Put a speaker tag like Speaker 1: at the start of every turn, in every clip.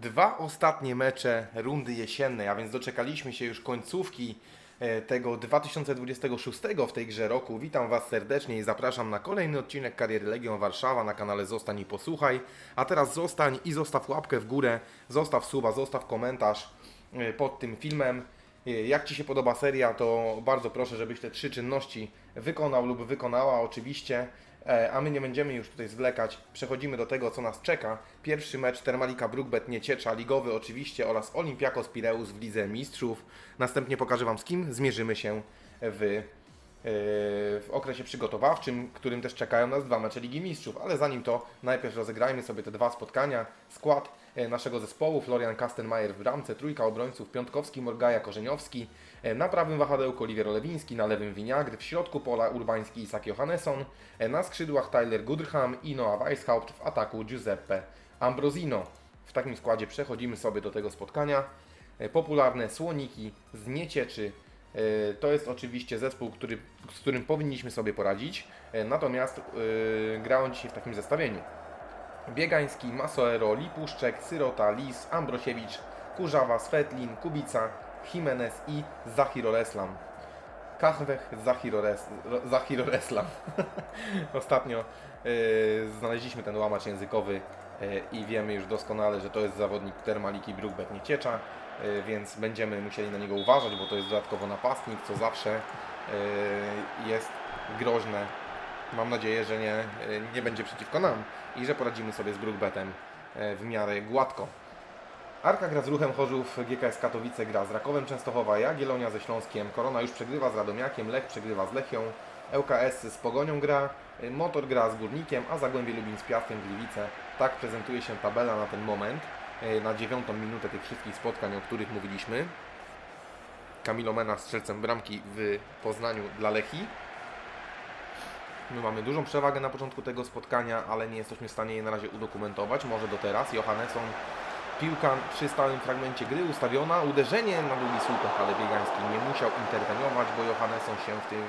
Speaker 1: Dwa ostatnie mecze rundy jesiennej, a więc doczekaliśmy się już końcówki e, tego 2026 w tej grze roku. Witam Was serdecznie i zapraszam na kolejny odcinek Kariery Legion Warszawa na kanale Zostań i Posłuchaj. A teraz zostań i zostaw łapkę w górę, zostaw suba, zostaw komentarz e, pod tym filmem. E, Jak Ci się podoba seria, to bardzo proszę, żebyś te trzy czynności wykonał lub wykonała oczywiście. E, A my nie będziemy już tutaj zwlekać. Przechodzimy do tego, co nas czeka. Pierwszy mecz Termalika Brookbet Nieciecza, ligowy oczywiście oraz Olympiakos Pireus w Lidze Mistrzów. Następnie pokażę Wam z kim zmierzymy się w, w okresie przygotowawczym, którym też czekają nas dwa mecze Ligi Mistrzów. Ale zanim to, najpierw rozegrajmy sobie te dwa spotkania. Skład e, naszego zespołu Florian Kastenmeier w bramce, trójka obrońców Piątkowski, Morgaja, Korzeniowski, e, na prawym wahadełku Oliwier Olewiński, na lewym Winiagr, w środku pola Urbański Isak Johannesson, e, na skrzydłach Tyler Goodham i Noah Weishaupt, w ataku Giuseppe Ambrosino. W takim składzie przechodzimy sobie do tego spotkania. E, Popularne Słoniki z Niecieczy. E, To jest oczywiście zespół, który, z którym powinniśmy sobie poradzić, e, natomiast on dzisiaj w takim zestawieniu. Biegański, Masoero, Lipuszczek, Syrota, Lis, Ambrosiewicz, Kurzawa, Svetlin, Kubica, Jimenez i. Kachwech Zahirores, Zahiroreslam. Ostatnio yy, znaleźliśmy ten łamacz językowy yy, i wiemy już doskonale, że to jest zawodnik Termaliki Brookbet Nieciecza, yy, więc będziemy musieli na niego uważać, bo to jest dodatkowo napastnik, co zawsze yy, jest groźne Mam nadzieję, że nie, nie będzie przeciwko nam i że poradzimy sobie z Brookbetem e, w miarę gładko. Arka gra z Ruchem Chorzów, GKS Katowice gra z Rakowem Częstochowa, Jagiellonia ze Śląskiem, Korona już przegrywa z Radomiakiem, Lech przegrywa z Lechią, ŁKS z Pogonią gra, e, Motor gra z Górnikiem, a Zagłębie Lubin z Piastem Gliwice. Tak prezentuje się tabela na ten moment, e, na dziewiątą minutę tych wszystkich spotkań, o których mówiliśmy. Kamilo Mena strzelcem bramki w Poznaniu dla Lechii. My mamy dużą przewagę na początku tego spotkania, ale nie jesteśmy w stanie jej na razie udokumentować. Może do teraz. Johannesson, piłka przy stałym fragmencie gry ustawiona. Uderzenie na długi słupek, ale Biegański nie musiał interweniować, bo Johannesson się w tym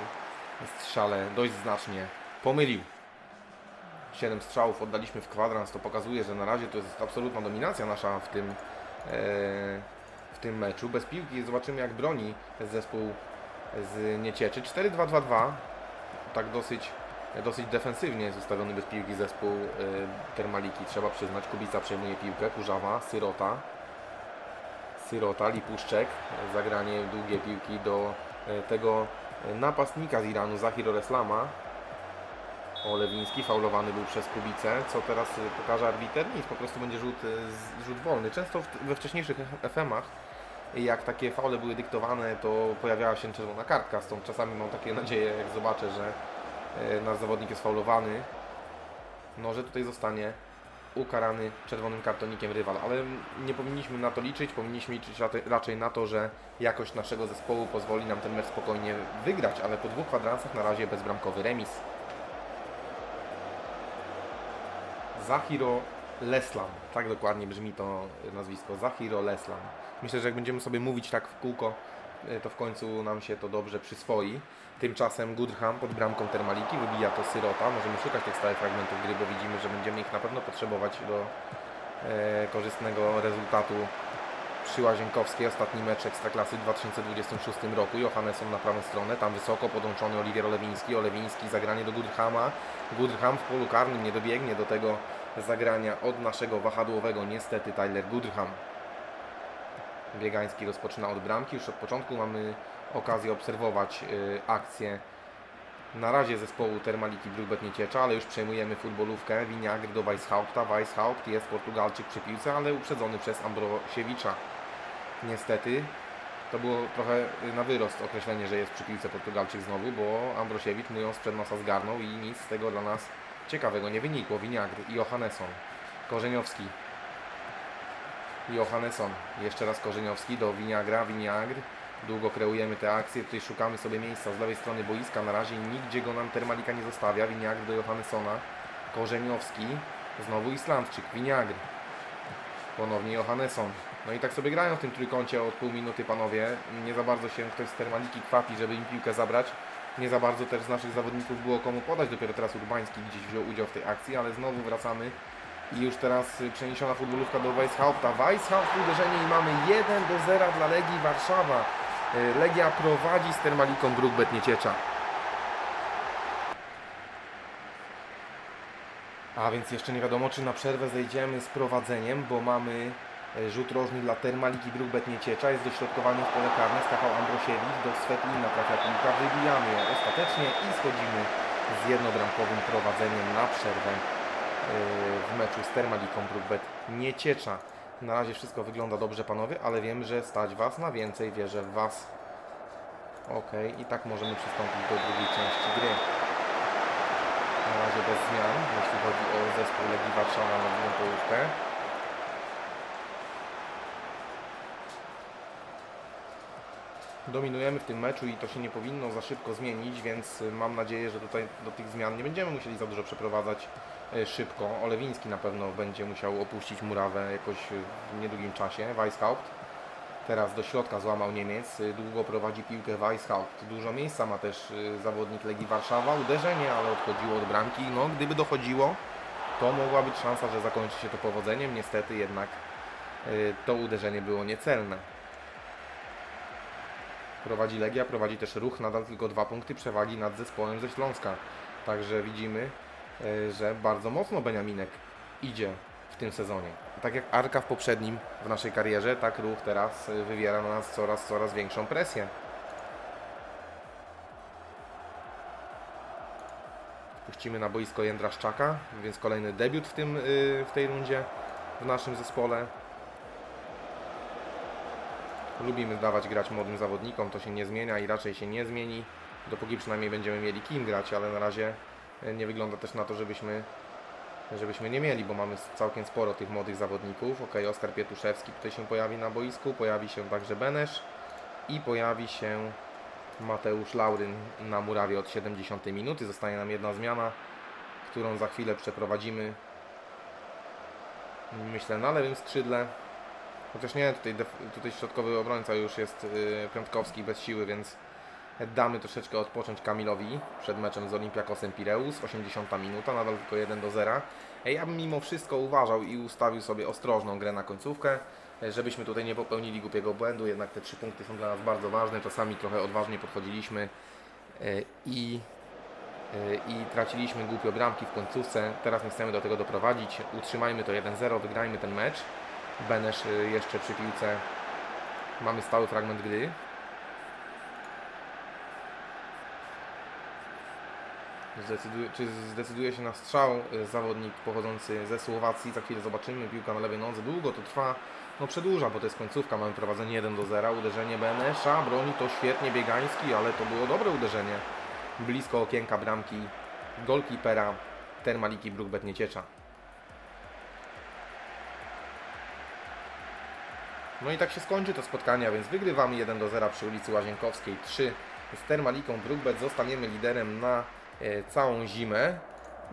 Speaker 1: strzale dość znacznie pomylił. 7 strzałów oddaliśmy w kwadrans, to pokazuje, że na razie to jest absolutna dominacja nasza w tym, e, w tym meczu. Bez piłki zobaczymy jak broni zespół z Niecieczy. 4-2-2-2, tak dosyć dosyć defensywnie jest ustawiony bez piłki zespół y, Termaliki, trzeba przyznać. Kubica przejmuje piłkę, Kurzawa, Syrota, Syrota, Lipuszczek, zagranie długie piłki do y, tego napastnika z Iranu, Zahir Oreslama. Olewiński faulowany był przez Kubicę, co teraz y, pokaże arbiter? Nic, po prostu będzie rzut, y, rzut wolny. Często we wcześniejszych FM-ach jak takie faule były dyktowane, to pojawiała się czerwona kartka, stąd czasami mam takie nadzieję, jak zobaczę, że e, nasz zawodnik jest faulowany, no, że tutaj zostanie ukarany czerwonym kartonikiem rywal, ale nie powinniśmy na to liczyć, powinniśmy liczyć raczej- na to, że jakość naszego zespołu pozwoli nam ten mecz spokojnie wygrać, ale po dwóch kwadransach na razie bezbramkowy remis. Zahiro Leslam, tak dokładnie brzmi to nazwisko, Zahiro Leslam. Myślę, że jak będziemy sobie mówić tak w kółko, to w końcu nam się to dobrze przyswoi. Tymczasem Goodham pod bramką Termaliki wybija to Syrota. Możemy szukać tych stałych fragmentów gry, bo widzimy, że będziemy ich na pewno potrzebować do e, korzystnego rezultatu przy Łazienkowskiej. Ostatni mecz Ekstraklasy w 2026 roku. Johannesson na prawą stronę, tam wysoko podłączony Oliwier Olewiński. Olewiński zagranie do Goodhama. Goodham w polu karnym nie dobiegnie do tego zagrania od naszego wahadłowego niestety Tyler Goodham. Biegański rozpoczyna od bramki. Już od początku mamy okazję obserwować y, akcję na razie zespołu Termaliki Brookbet Nieciecza, ale już przejmujemy futbolówkę. Winiagr do Weishaupta. Weishaupt jest Portugalczyk przy piłce, ale uprzedzony przez Ambrosiewicza. Niestety to było trochę y, na wyrost określenie, że jest przy piłce Portugalczyk znowu, bo Ambrosiewicz mu ją sprzed nosa zgarnął i nic z tego dla nas ciekawego nie wynikło. Winiagr i Johannesson. Korzeniowski Johannesson. Jeszcze raz Korzeniowski do Winiagra. Winiagr. Długo kreujemy te akcje. Tutaj szukamy sobie miejsca z lewej strony boiska. Na razie nigdzie go nam Termalika nie zostawia. Winiagr do Johannessona. Korzeniowski. Znowu Islandczyk. Winiagr. Ponownie Johannesson. No i tak sobie grają w tym trójkącie od pół minuty panowie. Nie za bardzo się ktoś z Termaliki kwapi, żeby im piłkę zabrać. Nie za bardzo też z naszych zawodników było komu podać. Dopiero teraz Urbański gdzieś wziął udział w tej akcji, ale znowu wracamy I już teraz przeniesiona futbolówka do Weishaupta. Weishaupt uderzenie i mamy 1 do 0 dla Legii Warszawa. Y, Legia prowadzi z Termaliką Brookbet Nieciecza. A więc jeszcze nie wiadomo, czy na przerwę zejdziemy z prowadzeniem, bo mamy e, rzut rożny dla Termaliki Brookbet Nieciecza. Jest dośrodkowanie w pole karne, skakał Ambrosiewicz, do Svetlina trafia piłka, wybijamy ją ostatecznie i schodzimy z jednobramkowym prowadzeniem na przerwę e, w meczu z Termaliką Brookbet Nieciecza. Na razie wszystko wygląda dobrze panowie, ale wiem, że stać Was na więcej, wierzę w Was. Ok, i tak możemy przystąpić do drugiej części gry. Na razie bez zmian, jeśli chodzi o zespół Legii Warszawa na drugą połówkę. Dominujemy w tym meczu i to się nie powinno za szybko zmienić, więc y, mam nadzieję, że tutaj do tych zmian nie będziemy musieli za dużo przeprowadzać y, szybko. Olewiński na pewno będzie musiał opuścić murawę jakoś y, w niedługim czasie. Weishaupt Teraz do środka złamał Niemiec, y, długo prowadzi piłkę Weishaupt. Dużo miejsca ma też zawodnik Legii Warszawa. Uderzenie, ale odchodziło od bramki. No, gdyby dochodziło, to mogła być szansa, że zakończy się to powodzeniem. Niestety jednak to uderzenie było niecelne. Prowadzi Legia, prowadzi też ruch, nadal tylko dwa punkty przewagi nad zespołem ze Śląska. Także widzimy, że bardzo mocno Beniaminek idzie w tym sezonie. Tak jak Arka w poprzednim w naszej karierze, tak ruch teraz y, wywiera na nas coraz, coraz większą presję. Puścimy na boisko Jędraszczaka, więc kolejny debiut w, tym, y, w tej rundzie w naszym zespole. Lubimy dawać grać młodym zawodnikom, to się nie zmienia i raczej się nie zmieni, dopóki przynajmniej będziemy mieli kim grać, ale na razie y, nie wygląda też na to, żebyśmy żebyśmy nie mieli, bo mamy całkiem sporo tych młodych zawodników. Ok, Oskar Pietuszewski tutaj się pojawi na boisku, pojawi się także Benesz i pojawi się Mateusz Lauryn na murawie od 70 minuty. Zostaje nam jedna zmiana, którą za chwilę przeprowadzimy. Myślę na lewym skrzydle. Chociaż nie, tutaj, tutaj środkowy obrońca już jest yy, Piątkowski bez siły, więc Damy troszeczkę odpocząć Kamilowi przed meczem z Olympiakosem Pireus. 80 minuta, nadal tylko 1 do 0. E, Ja bym mimo wszystko uważał i ustawił sobie ostrożną grę na końcówkę, e, żebyśmy tutaj nie popełnili głupiego błędu. Jednak te trzy punkty są dla nas bardzo ważne. Czasami trochę odważnie podchodziliśmy e, i, e, i traciliśmy głupio bramki w końcówce. Teraz nie chcemy do tego doprowadzić. Utrzymajmy to 1-0, wygrajmy ten mecz. Benesz jeszcze przy piłce. Mamy stały fragment gry. Zdecyduje, czy zdecyduje się na strzał y, zawodnik pochodzący ze Słowacji. Za chwilę zobaczymy. Piłka na lewej nodze. Długo to trwa. No przedłuża, bo to jest końcówka. Mamy prowadzenie 1 do 0. Uderzenie Benesza. Broni to świetnie Biegański, ale to było dobre uderzenie. Blisko okienka bramki golkipera Termaliki Brookbet Nieciecza. No i tak się skończy to spotkanie, więc wygrywamy 1 do 0 przy ulicy Łazienkowskiej 3 z Termaliką Brookbet. Zostaniemy liderem na całą zimę.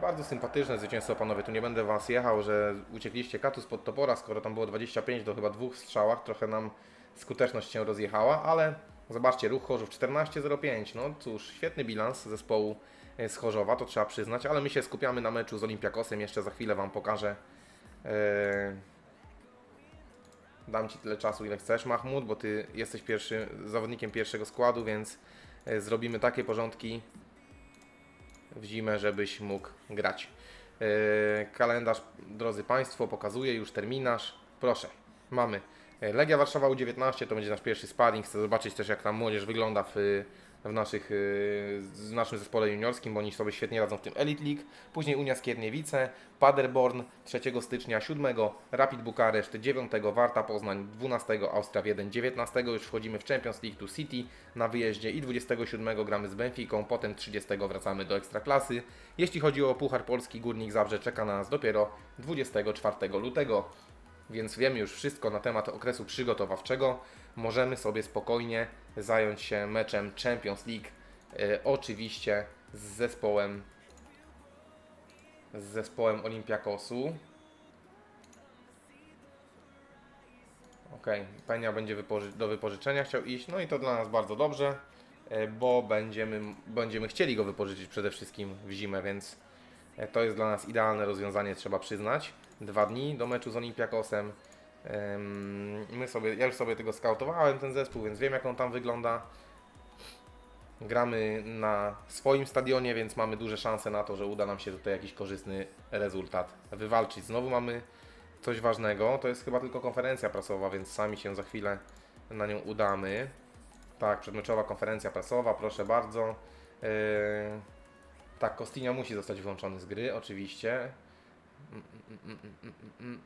Speaker 1: Bardzo sympatyczne zwycięstwo panowie, tu nie będę Was jechał, że uciekliście katu spod topora, skoro tam było 25 do chyba dwóch strzałach, trochę nam skuteczność się rozjechała, ale zobaczcie, ruch Chorzów 14-05, no cóż, świetny bilans zespołu e, z Chorzowa, to trzeba przyznać, ale my się skupiamy na meczu z Olympiakosem, jeszcze za chwilę Wam pokażę e, Dam Ci tyle czasu, ile chcesz, Mahmud, bo Ty jesteś pierwszy, zawodnikiem pierwszego składu, więc e, zrobimy takie porządki w zimę, żebyś mógł grać. E, Kalendarz, drodzy Państwo, pokazuje już terminarz. Proszę, mamy e, Legia Warszawa U19, to będzie nasz pierwszy sparring. Chcę zobaczyć też, jak tam młodzież wygląda w, w, naszych, w naszym zespole juniorskim, bo oni sobie świetnie radzą w tym Elite League. Później Unia Skierniewice, Paderborn 3 stycznia, 7 Rapid Bukareszt, 9 Warta Poznań, 12 Austria 1, 19 już wchodzimy w Champions League to City na wyjeździe i 27 gramy z Benficą, potem 30 wracamy do Ekstraklasy. Jeśli chodzi o Puchar Polski, Górnik Zabrze czeka na nas dopiero 24 lutego więc wiemy już wszystko na temat okresu przygotowawczego. Możemy sobie spokojnie zająć się meczem Champions League. E, oczywiście z zespołem z zespołem Olympiakosu. Ok, Penia będzie wypoży- do wypożyczenia chciał iść, no i to dla nas bardzo dobrze, e, bo będziemy, będziemy chcieli go wypożyczyć przede wszystkim w zimę, więc e, to jest dla nas idealne rozwiązanie, trzeba przyznać. dwa dni do meczu z Olympiakosem. My sobie, ja już sobie tego skautowałem, ten zespół, więc wiem jak on tam wygląda. Gramy na swoim stadionie, więc mamy duże szanse na to, że uda nam się tutaj jakiś korzystny rezultat wywalczyć. Znowu mamy coś ważnego, to jest chyba tylko konferencja prasowa, więc sami się za chwilę na nią udamy. Tak, przedmeczowa konferencja prasowa, proszę bardzo. Yy, tak, Kostinio musi zostać wyłączony z gry, oczywiście. Mm, mm, mm, mm, mm,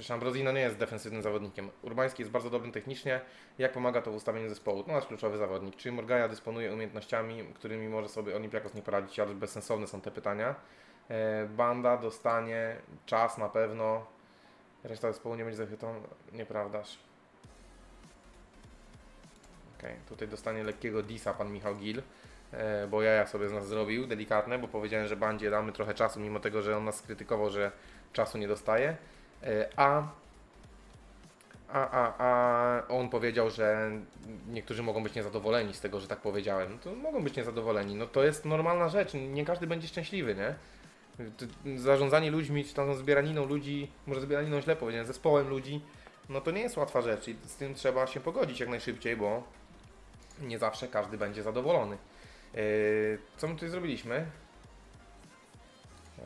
Speaker 1: Przepraszam, Ambrosino nie jest defensywnym zawodnikiem. Urbański jest bardzo dobrym technicznie. Jak pomaga to w ustawieniu zespołu? No nasz kluczowy zawodnik. Czy Morgaja dysponuje umiejętnościami, którymi może sobie Olympiakos nie poradzić, ale bezsensowne są te pytania. E, Banda dostanie czas na pewno. Reszta zespołu nie będzie zachwytą. Nieprawdaż. Okej, tutaj dostanie lekkiego disa pan Michał Gil, e, bo jaja sobie z nas zrobił, delikatne, bo powiedziałem, że bandzie damy trochę czasu, mimo tego, że on nas skrytykował, że czasu nie dostaje. E, A, a, a, a on powiedział, że niektórzy mogą być niezadowoleni z tego, że tak powiedziałem. No to mogą być niezadowoleni. No to jest normalna rzecz. Nie każdy będzie szczęśliwy, nie? Zarządzanie ludźmi, czy tam zbieraniną ludzi, może zbieraniną źle powiedziałem, zespołem ludzi, no to nie jest łatwa rzecz i z tym trzeba się pogodzić jak najszybciej, bo nie zawsze każdy będzie zadowolony. Yy, co my tutaj zrobiliśmy?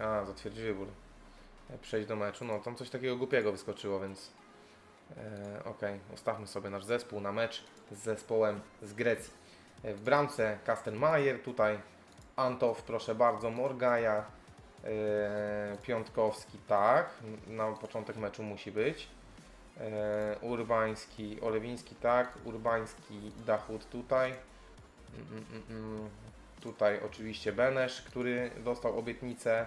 Speaker 1: A, zatwierdź wybór. Przejść do meczu. No, tam coś takiego głupiego wyskoczyło, więc e, okej, ustawmy sobie nasz zespół na mecz z zespołem z Grecji. E, w bramce Kastelmajer, tutaj Antow, proszę bardzo, Morgaja, e, Piątkowski, tak, na początek meczu musi być. E, Urbański, Olewiński, tak, Urbański, Dachut tutaj. Mm, mm, mm, mm. Tutaj oczywiście Benesz, który dostał obietnicę.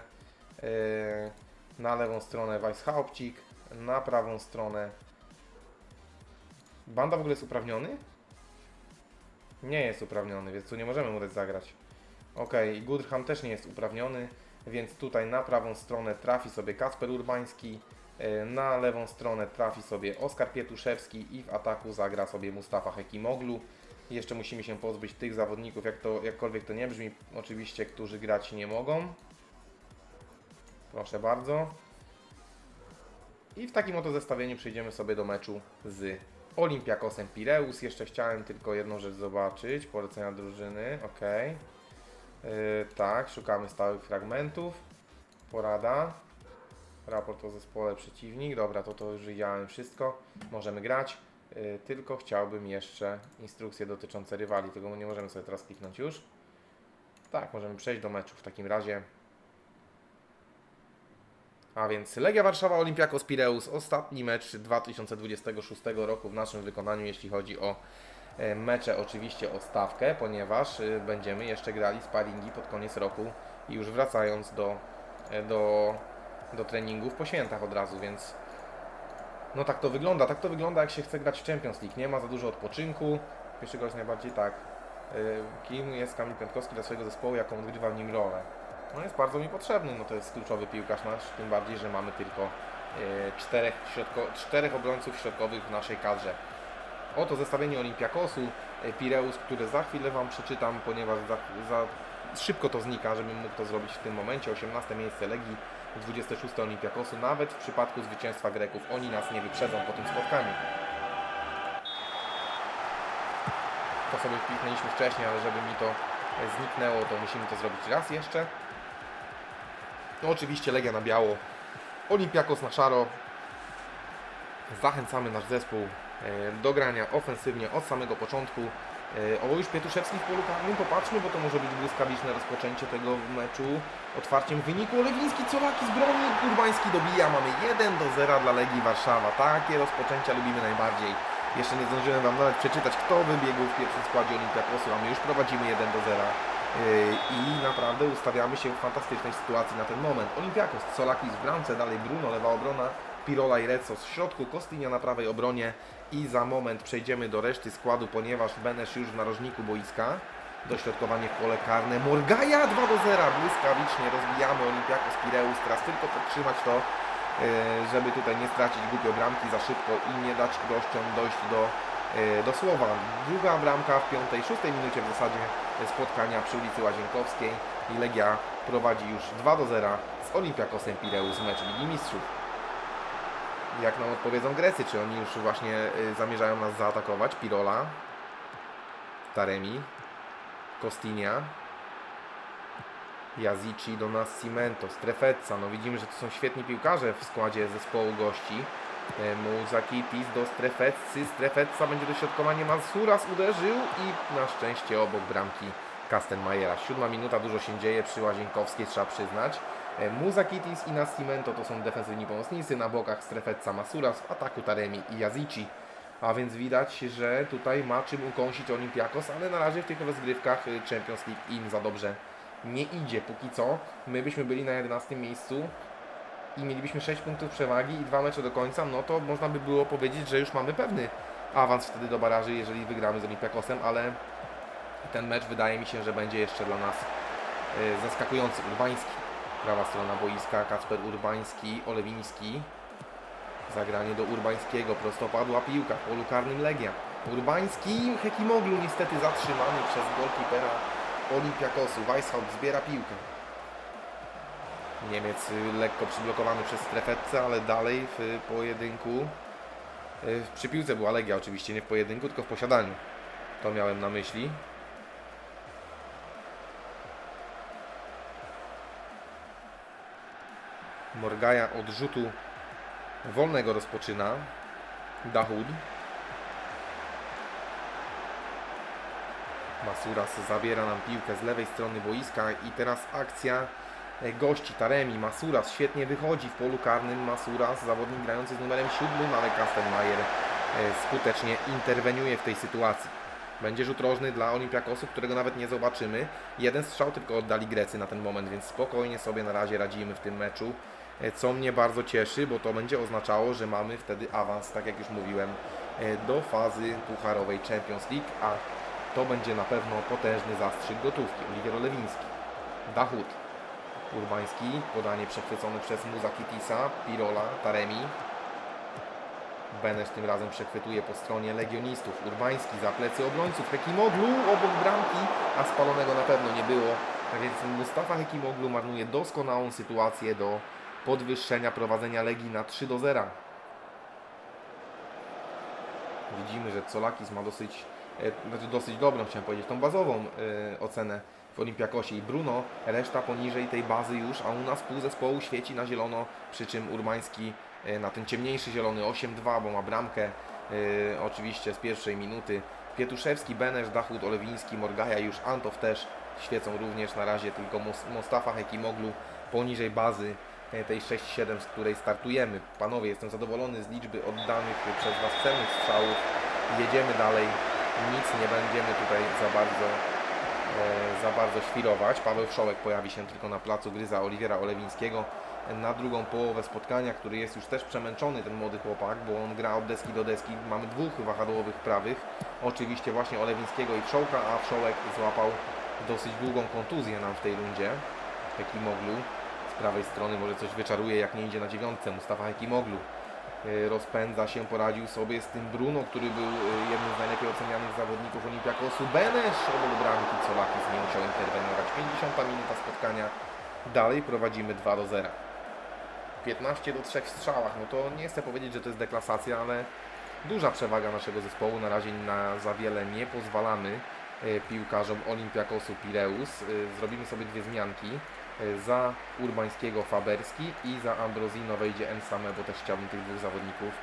Speaker 1: E, na lewą stronę Weisshaupcik, na prawą stronę. Banda w ogóle jest uprawniony? Nie jest uprawniony, więc tu nie możemy mu dać zagrać. Ok, Goodham też nie jest uprawniony, więc tutaj na prawą stronę trafi sobie Kasper Urbański, e, na lewą stronę trafi sobie Oskar Pietuszewski i w ataku zagra sobie Mustafa Hekimoglu. Jeszcze musimy się pozbyć tych zawodników, jak to, jakkolwiek to nie brzmi, oczywiście, którzy grać nie mogą. Proszę bardzo. I w takim oto zestawieniu przejdziemy sobie do meczu z Olympiakosem Pireus. Jeszcze chciałem tylko jedną rzecz zobaczyć. Polecenia drużyny, ok. Yy, tak, szukamy stałych fragmentów. Porada. Raport o zespole przeciwnik. Dobra, to to już widziałem wszystko. Możemy grać. Yy, tylko chciałbym jeszcze instrukcje dotyczące rywali. Tego nie możemy sobie teraz kliknąć już. Tak, możemy przejść do meczu w takim razie. A więc Legia Warszawa, Olympiakos Pireus, ostatni mecz 2026 roku w naszym wykonaniu, jeśli chodzi o e, mecze, oczywiście o stawkę, ponieważ e, będziemy jeszcze grali sparingi pod koniec roku i już wracając do, e, do, do treningów po świętach od razu, więc no tak to wygląda, tak to wygląda jak się chce grać w Champions League, nie ma za dużo odpoczynku, pierwszego jest najbardziej tak, kim jest Kamil Piątkowski dla swojego zespołu, jaką odgrywa w nim rolę. No jest bardzo mi potrzebny, no to jest kluczowy piłkarz nasz, tym bardziej, że mamy tylko e, czterech, środko, czterech obrońców środkowych w naszej kadrze. Oto zestawienie Olympiakosu, e, Pireus, które za chwilę Wam przeczytam, ponieważ za, za szybko to znika, żebym mógł to zrobić w tym momencie. 18 miejsce Legii, 26 Olympiakosu. Nawet w przypadku zwycięstwa Greków oni nas nie wyprzedzą po tym spotkaniu. To sobie kliknęliśmy wcześniej, ale żeby mi to e, zniknęło, to musimy to zrobić raz jeszcze. No oczywiście Legia na biało, Olympiakos na szaro. Zachęcamy nasz zespół e, do grania ofensywnie od samego początku. E, O, już Pietuszewski w polu karnym, popatrzmy, bo to może być błyskawiczne rozpoczęcie tego meczu. Otwarciem wyniku Olewiński, Colaki z broni, Urbański dobija. Mamy 1 do 0 dla Legii Warszawa. Takie rozpoczęcia lubimy najbardziej. Jeszcze nie zdążyłem Wam nawet przeczytać, kto wybiegł w pierwszym składzie Olimpiakosu, a my już prowadzimy 1 do 0. Yy, I naprawdę ustawiamy się w fantastycznej sytuacji na ten moment. Olimpiakos, Solakis w bramce, dalej Bruno, lewa obrona, Pirola i Recos w środku, Kostynia na prawej obronie i za moment przejdziemy do reszty składu, ponieważ Benesz już w narożniku boiska. Dośrodkowanie w pole karne. Morgaja 2 do 0. Błyskawicznie rozbijamy Olimpiakos Pireus. Teraz tylko podtrzymać to, yy, żeby tutaj nie stracić głupio bramki za szybko i nie dać gościom dojść do, do słowa. Druga bramka w piątej, szóstej minucie w zasadzie spotkania przy ulicy Łazienkowskiej i Legia prowadzi już 2 do 0 z Olympiakosem Pireus w meczu Ligi Mistrzów. Jak nam odpowiedzą Grecy, czy oni już właśnie y, zamierzają nas zaatakować? Pirola, Taremi, Kostinia, Jazici do Nascimento, Strefezza. No widzimy, że to są świetni piłkarze w składzie zespołu gości. E, Muzakitis do Strefezzy. Strefezza będzie dośrodkowanie. Mansuras uderzył i na szczęście obok bramki Kastenmajera. Siódma minuta, dużo się dzieje przy Łazienkowskiej, trzeba przyznać. E, Muzakitis i Nascimento to są defensywni pomocnicy. Na bokach Strefezza, Masuras, w ataku Taremi i Jazici. A więc widać, że tutaj ma czym ukąsić Olympiakos, ale na razie w tych rozgrywkach y, Champions League im za dobrze nie idzie. Póki co my byśmy byli na 11 miejscu i mielibyśmy 6 punktów przewagi i dwa mecze do końca, no to można by było powiedzieć, że już mamy pewny awans wtedy do baraży, jeżeli wygramy z Olympiakosem, ale ten mecz wydaje mi się, że będzie jeszcze dla nas y, zaskakujący. Urbański, prawa strona boiska, Kacper Urbański, Olewiński. Zagranie do Urbańskiego, prostopadła piłka w polu karnym Legia. Urbański, Hekimoglu niestety zatrzymany przez golkipera Olympiakosu. Weishaupt zbiera piłkę. Niemiec y, lekko przyblokowany przez strefetce, ale dalej w pojedynku. y, Przy piłce była Legia oczywiście, nie w pojedynku, tylko w posiadaniu. To miałem na myśli. Morgaja od rzutu wolnego rozpoczyna. Dahud. Masuras zabiera nam piłkę z lewej strony boiska i teraz akcja gości Taremi. Masuras świetnie wychodzi w polu karnym. Masuras, zawodnik grający z numerem 7, ale Kastenmajer e, skutecznie interweniuje w tej sytuacji. Będzie rzut rożny dla Olimpiakosu, którego nawet nie zobaczymy. Jeden strzał tylko oddali Grecy na ten moment, więc spokojnie sobie na razie radzimy w tym meczu. E, Co mnie bardzo cieszy, bo to będzie oznaczało, że mamy wtedy awans, tak jak już mówiłem, e, do fazy pucharowej Champions League, a to będzie na pewno potężny zastrzyk gotówki. Oliwier Olewiński, Dachut, Urbański, podanie przechwycone przez Muzakitisa, Pirola, Taremi. Benesz tym razem przechwytuje po stronie legionistów. Urbański za plecy obrońców. Hekimoglu obok bramki, a spalonego na pewno nie było. A więc Mustafa Hekimoglu marnuje doskonałą sytuację do podwyższenia prowadzenia Legii na 3 do 0. Widzimy, że Colakis ma dosyć, e, znaczy dosyć dobrą, chciałem powiedzieć, tą bazową e, ocenę w Olimpiakosie i Bruno, reszta poniżej tej bazy już, a u nas pół zespołu świeci na zielono, przy czym Urbański e, na ten ciemniejszy zielony 8-2, bo ma bramkę e, oczywiście z pierwszej minuty. Pietuszewski, Benesz, Dachut, Olewiński, Morgaja, już Antow też świecą również na razie, tylko Mustafa Hekimoglu poniżej bazy e, tej 6-7, z której startujemy. Panowie, jestem zadowolony z liczby oddanych przez Was celnych strzałów. Jedziemy dalej, nic nie będziemy tutaj za bardzo za bardzo świrować. Paweł Wszołek pojawi się tylko na placu gry za Oliwiera Olewińskiego na drugą połowę spotkania, który jest już też przemęczony ten młody chłopak, bo on gra od deski do deski. Mamy dwóch wahadłowych prawych, oczywiście właśnie Olewińskiego i Wszołka, a Wszołek złapał dosyć długą kontuzję nam w tej rundzie. Hekimoglu z prawej strony może coś wyczaruje, jak nie idzie na dziewiątce. Mustafa Hekimoglu e, rozpędza się, poradził sobie z tym Bruno, który był e, jednym z najlepiej ocenianych zawodników Olimpiakosu. Benesz obok bramki, Colakis nie musiał interweniować. 50 minuta spotkania, dalej prowadzimy 2 do 0. 15 do 3 w strzałach, no to nie chcę powiedzieć, że to jest deklasacja, ale duża przewaga naszego zespołu. Na razie na za wiele nie pozwalamy e, piłkarzom Olimpiakosu Pireus. E, Zrobimy sobie dwie zmianki. E, Za Urbańskiego Faberski i za Ambrosino wejdzie Ensame, bo też chciałbym tych dwóch zawodników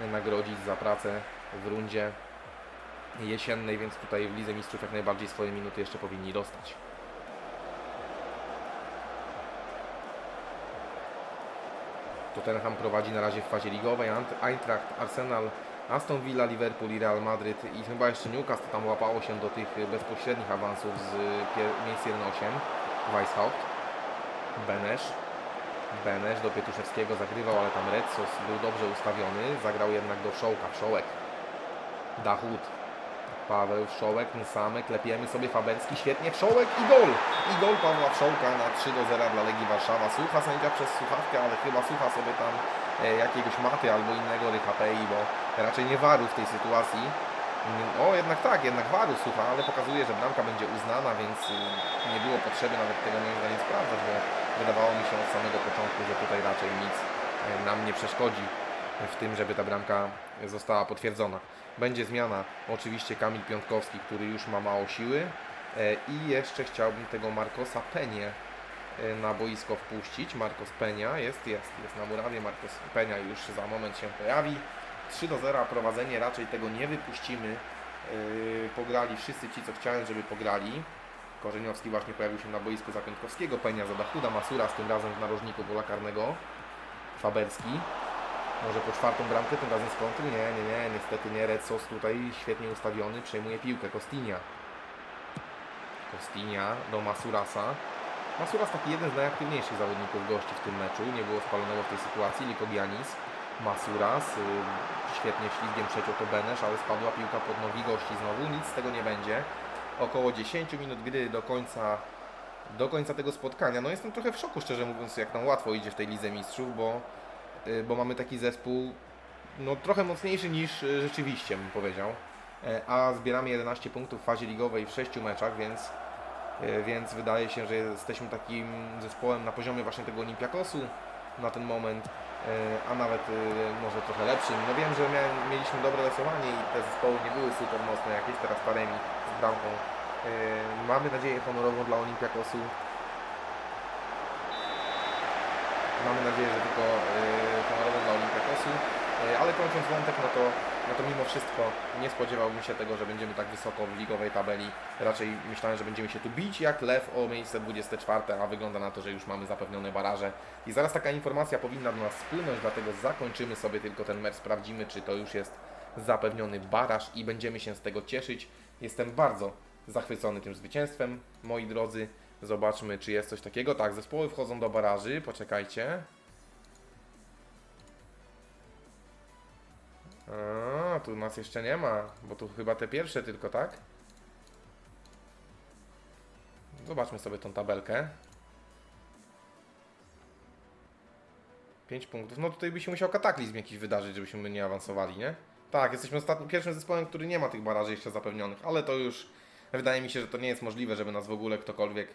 Speaker 1: e, nagrodzić za pracę w rundzie jesiennej, więc tutaj w Lidze Mistrzów jak najbardziej swoje minuty jeszcze powinni dostać. Tottenham prowadzi na razie w fazie ligowej, Eintracht, Arsenal, Aston Villa, Liverpool i Real Madryt i chyba jeszcze Newcastle tam łapało się do tych bezpośrednich awansów z miejsc 1-8. Weishaupt, Benesz, Benesz do Pietuszewskiego zagrywał, ale tam Redsos był dobrze ustawiony, zagrał jednak do Wszołka, Wszołek, Dachut, Paweł Wszołek, Nsame, klepiemy sobie Faberski, świetnie, Wszołek i gol! I gol Pawła Wszołka na 3 do 0 dla Legii Warszawa. Słucha sędzia przez słuchawkę, ale chyba słucha sobie tam e, jakiegoś maty albo innego Rychapei, bo raczej nie waru w tej sytuacji. O, jednak tak, jednak waru słucha, ale pokazuje, że bramka będzie uznana, więc y, nie było potrzeby nawet tego moim zdaniem sprawdzać, bo wydawało mi się od samego początku, że tutaj raczej nic y, nam nie przeszkodzi w tym, żeby ta bramka została potwierdzona. Będzie zmiana, oczywiście Kamil Piątkowski, który już ma mało siły e, i jeszcze chciałbym tego Marcosa Penie e, na boisko wpuścić. Marcos Penia jest, jest, jest na murawie, Marcos Penia już za moment się pojawi. 3 do 0 prowadzenie, raczej tego nie wypuścimy. Yy, pograli wszyscy ci, co chciałem, żeby pograli. Korzeniowski właśnie pojawił się na boisku za Piątkowskiego, Penia za Dachuda, Masura z tym razem w narożniku pola karnego. Faberski. Może po czwartą bramkę, tym razem z kontry? Nie, nie, nie, niestety nie. Red Sos tutaj świetnie ustawiony, przejmuje piłkę. Kostinia. Kostinia do Masurasa. Masuras taki jeden z najaktywniejszych zawodników gości w tym meczu. Nie było spalonego w tej sytuacji. Likogianis. Masuras. y, Świetnie ślizgiem przeciął to Benesz, ale spadła piłka pod nogi gości znowu. Nic z tego nie będzie. Około 10 minut gry do końca, do końca tego spotkania. No jestem trochę w szoku, szczerze mówiąc, jak nam łatwo idzie w tej Lidze Mistrzów, bo, bo mamy taki zespół no, trochę mocniejszy niż y, rzeczywiście, bym powiedział. E, A zbieramy 11 punktów w fazie ligowej w 6 meczach, więc E, więc wydaje się, że jesteśmy takim zespołem na poziomie właśnie tego Olimpiakosu na ten moment, e, a nawet e, może trochę lepszym. No wiem, że miałem, mieliśmy dobre losowanie i te zespoły nie były super mocne, jakieś teraz Taremi z bramką. Mamy nadzieję honorową dla Olimpiakosu. Mamy nadzieję, że tylko e, honorową dla Olimpiakosu. E, Ale kończąc wątek, no to, no to mimo wszystko nie spodziewałbym się tego, że będziemy tak wysoko w ligowej tabeli. Raczej myślałem, że będziemy się tu bić jak lew o miejsce 24, a wygląda na to, że już mamy zapewnione baraże. I zaraz taka informacja powinna do nas spłynąć, dlatego zakończymy sobie tylko ten mecz, sprawdzimy, czy to już jest zapewniony baraż i będziemy się z tego cieszyć. Jestem bardzo zachwycony tym zwycięstwem, moi drodzy. Zobaczmy, czy jest coś takiego. Tak, zespoły wchodzą do baraży, poczekajcie. A, tu nas jeszcze nie ma, bo tu chyba te pierwsze tylko, tak? Zobaczmy sobie tą tabelkę. 5 punktów. No tutaj by się musiał kataklizm jakiś wydarzyć, żebyśmy nie awansowali, nie? Tak, jesteśmy ostatnim, pierwszym zespołem, który nie ma tych baraży jeszcze zapewnionych, ale to już wydaje mi się, że to nie jest możliwe, żeby nas w ogóle ktokolwiek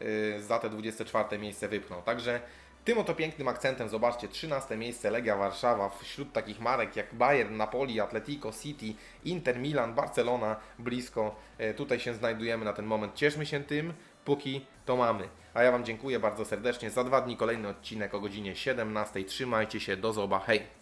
Speaker 1: yy, za te 24 miejsce wypchnął. Także tym oto pięknym akcentem, zobaczcie, 13 miejsce Legia Warszawa wśród takich marek jak Bayern, Napoli, Atletico, City, Inter, Milan, Barcelona, blisko. E, Tutaj się znajdujemy na ten moment. Cieszmy się tym, póki to mamy. A ja Wam dziękuję bardzo serdecznie. Za dwa dni kolejny odcinek o godzinie 17. Trzymajcie się, do zoba, hej!